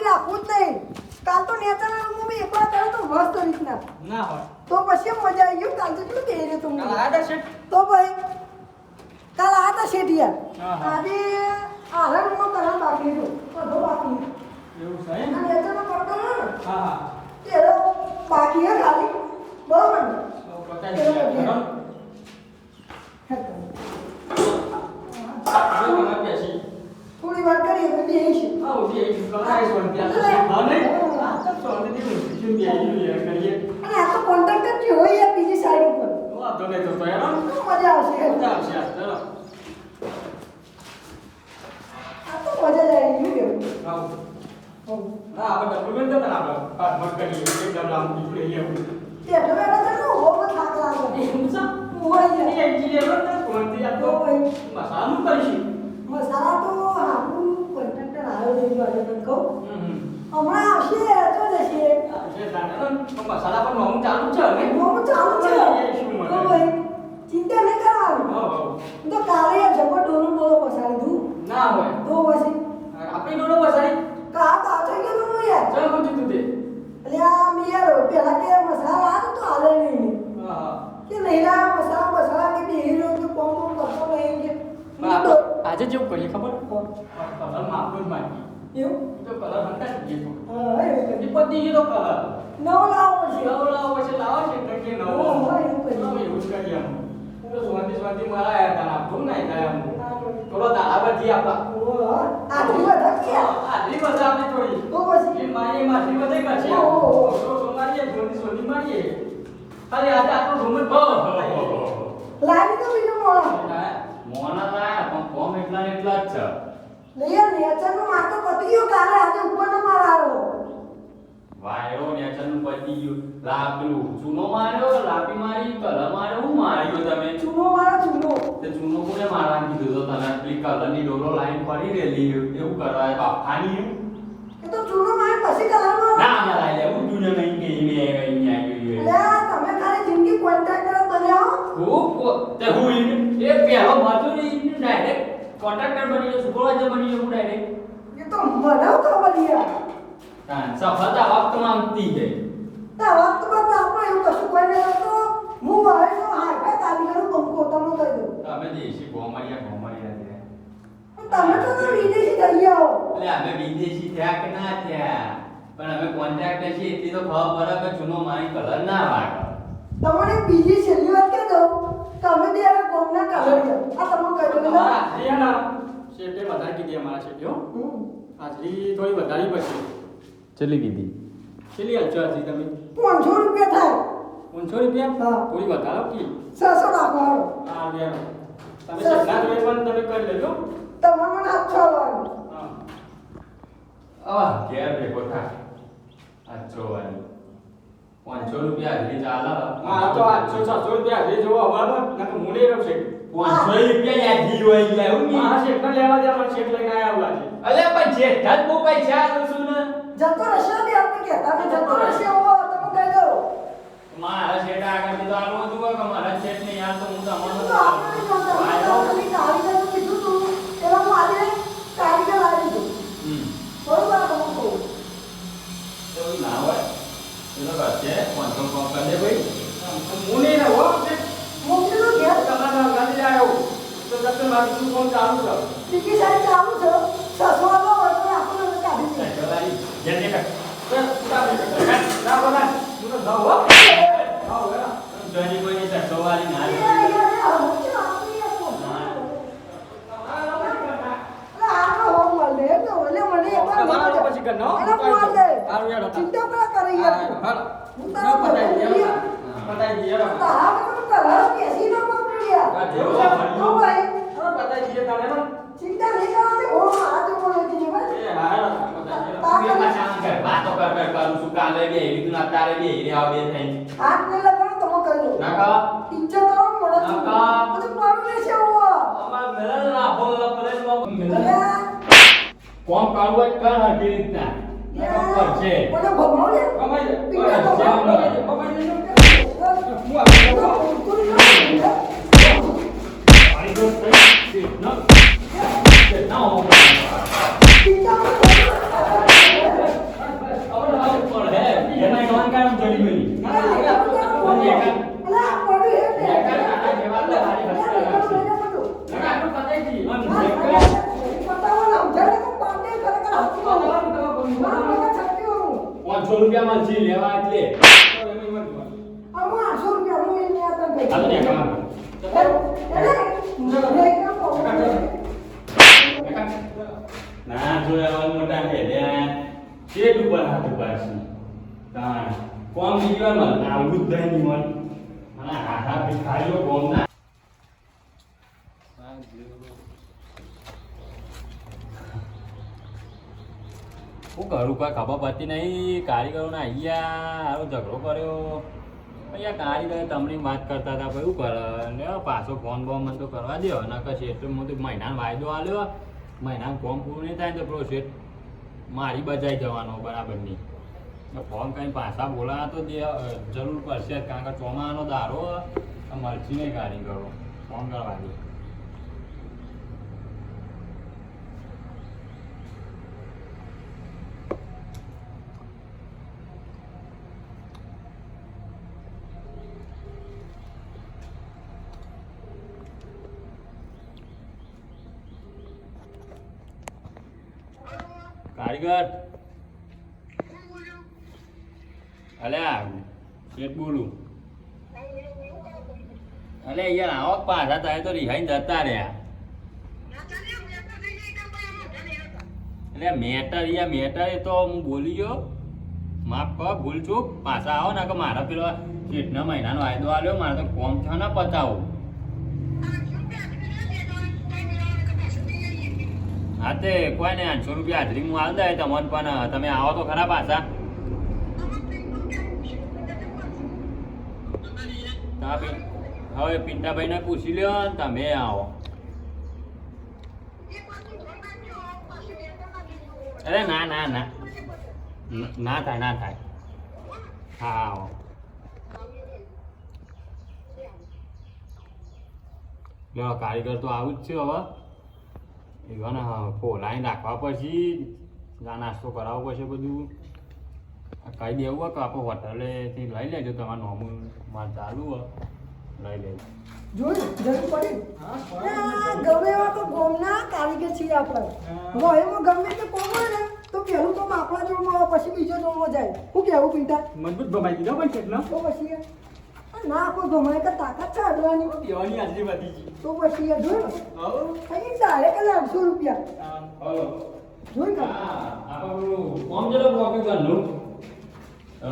બાકી રાખવું જ નહીં. કાલ તો નેચરલ રૂમમાં મેં એકલા કર્યો તો મસ્ત રીતના. ના હોય. તો પછી મજા આવી ગયું કાલ તો કેટલું બેહી રહ્યો તું કાલ શેઠ? તો ભાઈ કાલ આ હતા શેઠિયા. આજે આરા રૂમમાં કરવા બાકી હતું બધો બાકી એવું છે નેચરલ ને હા હા. તેરો બાકી હે ખાલી. બરોબર ને? તો બતાવી દઈએ ચલો જો મને બેસી થોડી વાર કરીએ તો બેહીશું આ ઉઠી આવી કલાઈ સોન ત્યાં હા નહીં આ તો સોનથી શું બે આવી કરીએ અને આ તો કોન્ટ્રાક્ટર જે હોય યાર બીજી સાઈડ ઉપર વાંધો નહીં તો તો તો મજા આવશે મજા આવશે ચલો આ તો મજા જ આવી ગયું. હમ. ના આપણે ડોક્યુમેન્ટ ને આપણે પાસ મત કરીએ એકદમ લાંબુ નીકળી લેવું બેઠો બેઠો તો નું હોમ થાક લાગે એવું છે હોય એ યાર એન્જિનિયર ને કોણથી આ તો તો મસાલું કરીશું મસાલા તો હારું છે જો આજે તને કહું. હમ હમ. હમણાં આવશે તો જશે આ છે જાણે ને, પણ મસાલા પણ નવું ચાલુ છે ને હોમ ચાલુ છે? તો ભાઈ ચિંતા નહીં કરવાની. તો કાલે જબર ડોલું બોલો પસાડી દઉં. ના હોય. તો પછી? આપણી ડોલો વસાડી કા તો આ થઈ ગયું તું યાર. ચાલ હું જીતું દે એટલે આ મેં યાર પેલા કે મસાલા આવે તો હાલે નહીં હા હા કે નહીં લાયા મસાલા મસાલા કે બેહી રહ્યો કે કોમ કોમ કરતો નહીં કે પણ હું તો આપણે આજે જેવું કરીએ ખબર કલરમાં આપણું જ માંગીએ એવું તો કલર હંતા જ જઈએ હા કરી ગયો તો કલર. નવો લાવો છે. નવો લાવો પછી લાવો છે એટલે કે નવો હા, એવું કરીએ. હા, એવું અમે. હું તો સ્વાતિ સ્વાતિ મારા આયા હતા ને આપણું નહીં થાય આમ. થોડો દાડા બધી આપણા આટલી બધા ક્યાં? આટલી બધા આપણે થોડી. તો પછી? એ મારી માથી બધે કરશે. ઓહો. તો તો મારીએ જોડી સોની મારીએ. ખાલી આજે આપણું રૂમ જ લાવી તો બીજું મોળા મોના લાયા પણ કોમ એટલા ને એટલા જ છે. નહીં યાર નેચરનું માર તો પતી ગયું. કાલે આજે ઉપર નો માર આવ્યો વાયરો નેચરનું પતી ગયું. લાકડું. ચૂનો માર્યો લાપી મારી કલર માર્યો હું માર્યો તમે? ચૂનો મારો ચૂનો. તે ચૂનો કોને મારવાનું કીધું તો તને પેલી કલરની ડોલો લાઈન પડી રેલી એવું કરવા બાપાની એવું એ તો ચૂનો મારે પછી કલરમાં ના મરાય લે હું દુનિયા નહીં ગઈ મે ગઈ આવી એટલે તમે ખાલી જિંદગી કોન્ટ્રાક્ટર બન્યા કો- તે હું એ પહેલો મજૂરી ડાયરેક્ટ કોન્ટ્રાક્ટર બની ગયો સુપરવાઇઝર બની ગયો હું ડાયરેક્ટ. એ તો મને ખબર યાર હા સફળતા વક્તમાં માંગતી છે તા વક્તમાં તો આપણે એવું કશું કોઈ નહીં તો હું મારે તો હાય ભાઈ કારીગરો બંકો તમને કહી દઉં તમે દેશી ગોમરિયા ગોમરિયા છે તમે તો તો વિદેશી થઈ આવો હો એટલે અમે વિદેશી થયા કે ના થયા પણ અમે કોન્ટ્રાક્ટર છીએ એટલી તો ખબર પડે કે જૂનો મારી કલર ના વાગે તમને બીજી છેલ્લી વાત કહી દઉં તમે બે આ ગોમના કલર છો આ તમે કહી દો હાજરી હે શેઠે વધારે કીધી અમારા શેઠે હાજરી થોડી વધારી પછી ચલી કીધી ચલી હાલશો આજી તમે? પાંચસો રૂપિયા થાય. પાંચસો રૂપિયા? હા. કોઈ વધારો કે? 600 રાખો હા બેન તમે શેઠના જોડે પણ તમે કરી લેજો. તમારે મને આછો છોડવાનું હા. આ ઘેર ભેગો થા આછો વાળી પાંચસો રૂપિયા હાજરી ચાલે. હા તો આઠસો છસો રૂપિયા હાજરી જોવો અમારે નકર લઈ પાંચસો રૂપિયા યાદી હોય ગયા એવું હા શેઠને લેવા દે અમારે શેઠ લઈને આવ્યા લાગે અલે પણ જે જ બહુ પૈસા જતો રહેશે ને આપણે કે જતો રહેશે હો તમે કહી દો મારા શેઠ આગળ તો આલું હતું કે મારા શેઠ ને યાર તો હું તો તમારો તો આપણે જોતા. વાયરો. તમે કારીગરનું કીધું તું, એમાં હું આજે કારીગર લાવી દઉં. બરોબર હું કહું તો ના હોય એનો કરશે પાંચસો કોમ કરી દે ભાઈ હું નહીં શેઠ મોકલી ઘેર. તમારા ગાડી આવ્યો તો જતો મારું શું કામ ચાલુ કરો ટીકી સાહેબ ચાલુ છે. છસો વાળો હોય તો આપણે એને કાઢી દઈએ. ચલાવી જેને કર ના બોલા હું તો જાઉં હો જાઉં હે જોની કોઈ ચક્કો વાળી ના એ, લે. એ, એ, એ, હમણાં આપણી એ પોતા. અરે આનો હોમ મળે એટલે ઓલે મને એકવાર તમારા મળે. પછી કરનો. અરે મળે. હારું યાર હતા. ચિંતા ના કરે યાર તું. હાલો હું ના તારા પતાઈ દઈએ બધા હમણાં. પતાઈ દઈએ હમણાં. તારા વગર તારા બેસી ન પકડી યાર. હા, જેવું છે ફરી. તો ભાઈ હવે પતાઈ દઈએ તારે ને. ચિંતા નહીં કરવાની હો મારા જેવો નથી જીવન એ હા, હા, પતાઈ દઈએ. તું એ પાછા આમ કર, વાતો કર કર કરું છું કાલે બે તું અત્યારે બે એવી આવ બે થઈ હાથ ને લગાડો તમે કહી દો નાકા. ઈચ્છા તો છે. નાકા. બધું મારું રહેશે હવે. અમાર મેલન ના બોલ પ્લેન મેલન અલ્યા, કોમ કાઢવું હોય કર હરકી રીતના? કરશે મને ભમાવ લે. કમાઈ તો કમાઈ દે. કમાઈ દે. હું આ હું પાણી તો થઈ ન ન મિલી મિલી અરે, આ બધું મને એકા- અલા, આ પડ્યું હે ને. એકા કાકા જેવા તો મારી અલા, હસતા બધું લાગશે. લઈને બધું. કાકા, આટલું પતાઈ દી. મને આ એકા- પતાવો ના, ઉજાડે તો પાંડે ખરેખર હાથમાં હોય. મારા મગજ છટક્યું. પાંચસો રૂપિયા લેવા એટલે હું ને જોયા મોટા છે. ત્યાં ઉપર હાથ ઊભા છે તાણ કોમ બીજી વાર મને આવું જ નહીં મન અને હાથા ભિખારીઓ કોમ ના. હું ઘર ઉપર ખબર પડતી નહીં. કારીગરોને અહીંયા આરો ઝઘડો કર્યો. અહીંયા કારીગર તમને વાત કરતા હતા, ભાઈ કરે પાછો ફોન બોન મને તો કરવા દો ન કશે એટલે મોટું મહિનાનો વાયદો આલ્યો. મહિનાનું ફોર્મ પૂરું નહીં થાય તો પ્રોસેસ મારી બજાઈ જવાનો બરાબરની. ફોન કંઈ પાછા બોલાવા તો જરૂર પડશે. કારણ કે ચોમાનો દારો મળશે નહીં કારીગરો. ફોન કરવા દે કારીગર અલ્યા, શેઠ બોલું. અલે યાર આવો પાછા થાય તો રિહાઈ જતા રહ્યા. એટલે મેટર યા મેટર એ તો હું બોલી ગયો. માફ કર, ભૂલ ચૂક. પાછા આવો ને કે મારા પેલો શેઠના મહિનાનો વાયદો આવ્યો મારે તો કોમ થયો ને પતાવો હા તે કોઈ ને આઠસો રૂપિયા હાજરી હું આલ દે તમને પણ, તમે આવો તો ખરા પાછા. હવે બી હવે પિંટાભાઈને પૂછી લ્યો તમે આવો. અરે ના ના ના. ના થાય ના થાય. હા, આવો. કારીગર તો આવું જ છે હવે. એવાને ફોલાઈને રાખવા પછી ના નાસ્તો કરાવવો પડશે બધું. આ કહી દેવું હોય કે આપણે હોટલેથી લઈ લેજો તમારું નોમું મારે ચાલુ હોય લઈ લેજો. જો જરૂર પડી. ગમે એવા તો ગોમના કારીગર છીએ આપણે. હવે એમાં ગમે તે કોમ હોય ને તો પહેલું તો આપણા જોડમાં આવે પછી બીજો જોડમાં જાય. હું કેવું પિંટા મજબૂત ભમાઈ દીધો પણ કેટલો? તો પછી ના કોઈ ગમાય કે તાકાત છે અડવાની. દેવાની હાજરી વધી ગઈ તો પછી એ જોયું? અહીં ડાયરેક્ટ એટલે રૂપિયા? હલો કે આપણે કોમ જરો કોપી કરનું અ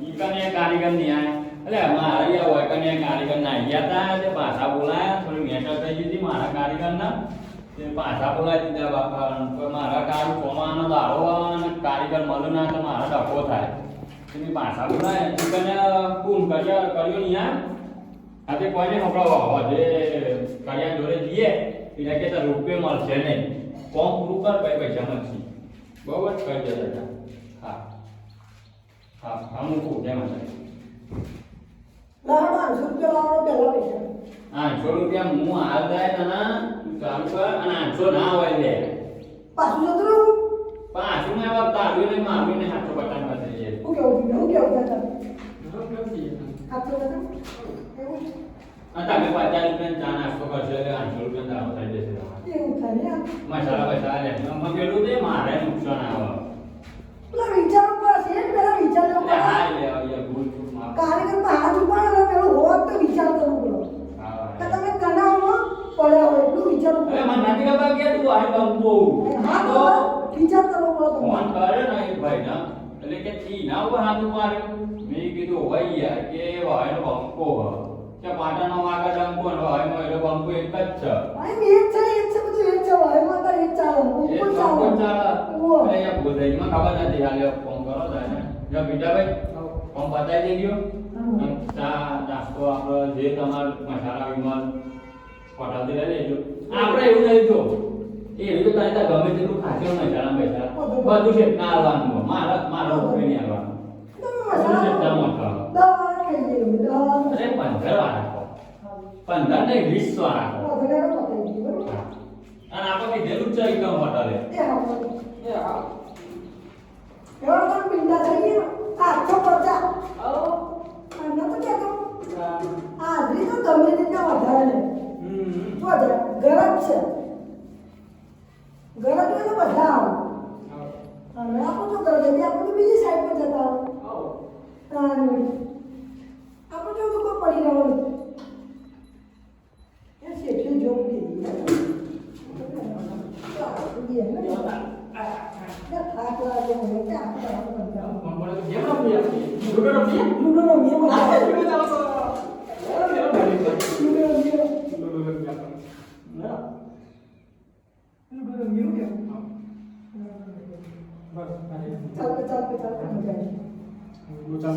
ઈ કને કારીગર નહીં આયા. એટલે મારા હોય કને કારીગર ના આયા તા તે પાછા બોલાયા. થોડી મેટર થઈ ગઈ મારા કારીગર ના તે પાછા બોલાવી દીધા બાપા. મારા કારું કોમાનો દાડો આવે અને કારીગર મળે ના તો મારા ડખો થાય. તમે ભાષા બોલાય. કને પૂન કર્યા કર્યો નહીં આ? આ તે કોઈને હવે જે કર્યા જોડે જઈએ. એટલે કે તાર રૂપિયો મળશે નહીં. કોમ પૂરું કર પછી પૈસા મળશે. બરોબર કરી દેજો જા. હા. હા હા મૂકું. કેમ આઠસો રૂપિયા આઠસો હું હાલ જાય તને ચાલુ કર અને આઠસો ના હોય લે. પાછું પાછું મેં વાત તારું ને મારું ને કરી હું કેવું પિંટા હું કેવું તાતા આઠસો જતું એવું? તમે પચાસ રૂપિયા ચા નાસ્તો કરશો એટલે આઠસો રૂપિયા દારો થઈ જશે તમારે. એવું થાય યાર. મસાલા પૈસા લે એમાં પેલું તે મારે નુકસાન આવે. પેલા વિચારવું પડશે એ પેલા વિચારવું એટલે હા લે હવે ભૂલ ચૂક માફ. કારીગર હાથ ઉપાડે ને પેલું હોત તો વિચાર કરવો પડે. કે તમે તણાવમાં પડ્યા હોય એટલું વિચારવું પડે. મને નથી ખબર કે તું આઈ બંપો હા તો વિચાર કરવો પડે ફોન. કરે ને એક ભાઈ ના એટલે કે તી ના ઉપર હાથ માર્યો મેં કીધું હોય યાર કે ભાઈ બંકો કે પાટાનો વાગા ડંકો ને ભાઈ નો એનો બંકો એક જ છે અહીં એ જ છે એ છે બધું એ છે હવે એમાં તો એ ચાલે ઉપર બંકો ચાલે ચાલે ઓહો. એટલે યાર ભૂલ થઈ ગઈ. મને ખબર નથી હાલે ફોન કરો તારે જો બીજાભાઈ ફોન બતાવી દેજો ચા નાસ્તો આપણે જે તમાર મસાલા વિમલ પટાવી લઈ લેજો આપણે એવું નહીં જો એ રીતે તારે તાર ગમે તેટલું ખાશે મસાલા પૈસા બધું છે ના આવવાનું મારા પંદર ને વીસ વાળા. અને આપણે કીધેલું છે એકદમ હોટલે એવા પણ પિંડા જઈએ આઠસો પચાસ. હાજરી તો ગમે રીતના વધારે વધારે. ગરજ છે. ગરજ હોય તો બધા આવે. અને આપણે તો ગરજ હતી. આપણે તો બીજી સાઈડ પર જતા આવો. આપણે તો કોઈ પડી રહેવાનું એ શેઠે જોવું દીધી થાક લાગે મને કે આપણે આપણે બધા પણ મને કેમ રમીએ આપણે? લૂડો રમીએ? લૂડો રમીએ હા, બધા લૂડો ચાલો તો. લૂડો રમીએ. લૂડો રમીએ લૂડો રમીએ આપણે. ના. લૂડો રમીએ કે બસ, આને. ચાલ કે ચાલ કે ચાલ કે મજા આવી.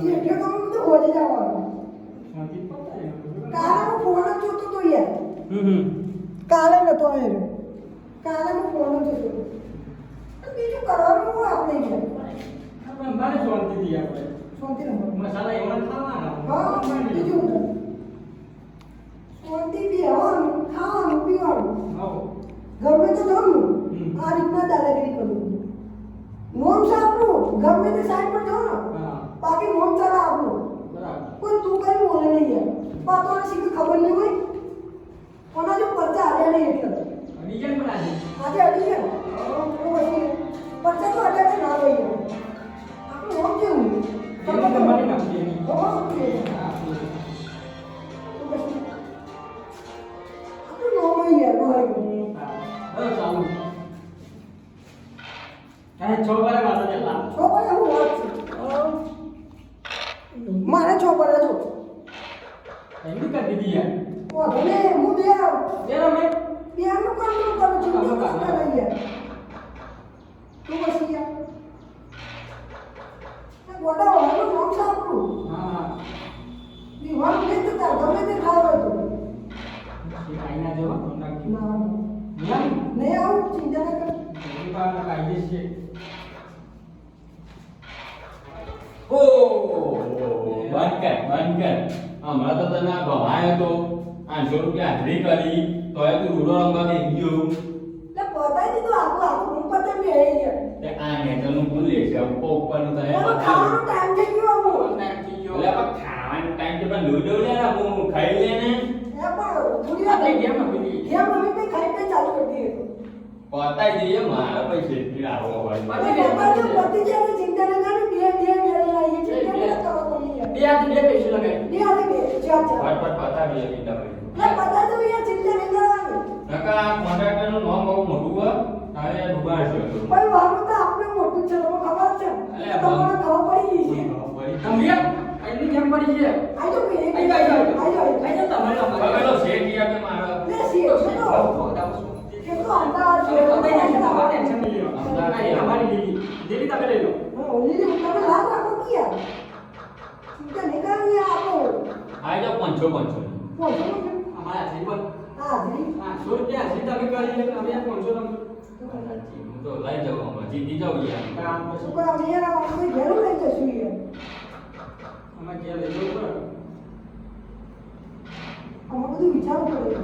શેઠે તો હું તો હોજે જવાનું હું ફોન જોતો તો યાર. કાલે નતો આવ્યો કાલે હું ફોન જ હતો પણ બીજું કરવાનું હું આપણે આપણે મારે શાંતિ દી આપણે. શાંતિ રહો મસાલા એવા ખાવાના. હા બીજું શાંતિ બેહવાનું ખાવાનું પીવાનું. ગમે તો જમવું. આ રીતના દાદાગીરી કરવું નોમ છે આપણું ગમે તે સાઈડ પર જાઉં ને બાકી નોમ ચાલે આપણું. કોઈ તું કઈ બોલે નહીં યાર પાતોને શીખી ખબર નહીં હોય કોના જો પરચા હાલ્યા નહીં એટલે ડિઝાઇન પણ આજે. આજે અડી ગયા ને તો પછી પરચા તો અડ્યા ના હોય યાર આપણું નોમ કેવું એની તમારી નાખી હમણાં તો તને આ ભમાયો તો પાંચસો રૂપિયા હાજરી કરી તોય તું રૂડો રમવા બેસી ગયો. એટલે પતાઈ તો આખું આખું હું પતાઈ બે ગયો તે આ નેતરનું ભૂલ લે છે? ઉપરનું તને. ખાવાનો ટાઈમ થઈ ગયો હું ટાઈમ નાખી ગયો? એટલે પણ ખાવાનો ટાઈમ છે પણ લૂડો લે ને હું ખાઈ લે ને. એ પણ થોડી વાર થઈ ગયા મમ્મી ગયા મમ્મી પે ખાઈ પે ચાલુ કરી દઈએ પતાઈ દઈએ મારા પૈસે આવો હોય. પતી અરે જાય, બાપા પતી જો. પતી જાય તો ચિંતા ના કર બે બે બે લાવીએ ચિંતા ના કરો બે. બે હાથે બે ચાર ચાર ફટફટ પતાવી લે એટલે પતા તો યાર ચિંતા નહીં કરવાની નકા આ નામ બહુ મોટું હોય તારે ડૂબાડ છે પણ વાહનું તો આપણે મોટું છે તમને ખબર છે? અલે તમને ખબર પડી ગઈ છે. રમીએ? આઈની ગેમ પડી છે. આજો કે એક આઈ જાઓ, આઈ આઈ તમારે રમવા. હવે તો શેઠ મારા. લે છે તો કેટલો અંદાજ છે તમે ટેન્શન તમારે ટેન્શન નહીં લેવાનું. તમારી લીલી. લીલી તમે લઈ લો. ઓલી તમે લાગ રાખો કે યાર. ચિંતા નહીં કરવાની આપો. આ જો પાંચસો પાંચસો પોચો અમારા હાથે પણ હાજરી પાંચસો રૂપિયા હાજરી તમે કરી અમે પાંચસો. હું તો લઈ જાઉં હમણાં જીતી જાઉં યાર. શું કરા યાર આપણે ઘેરું લઈ જશું યાર. અમે ઘેર લઈ જવું પડે. અમે બધું વિચારવું પડે.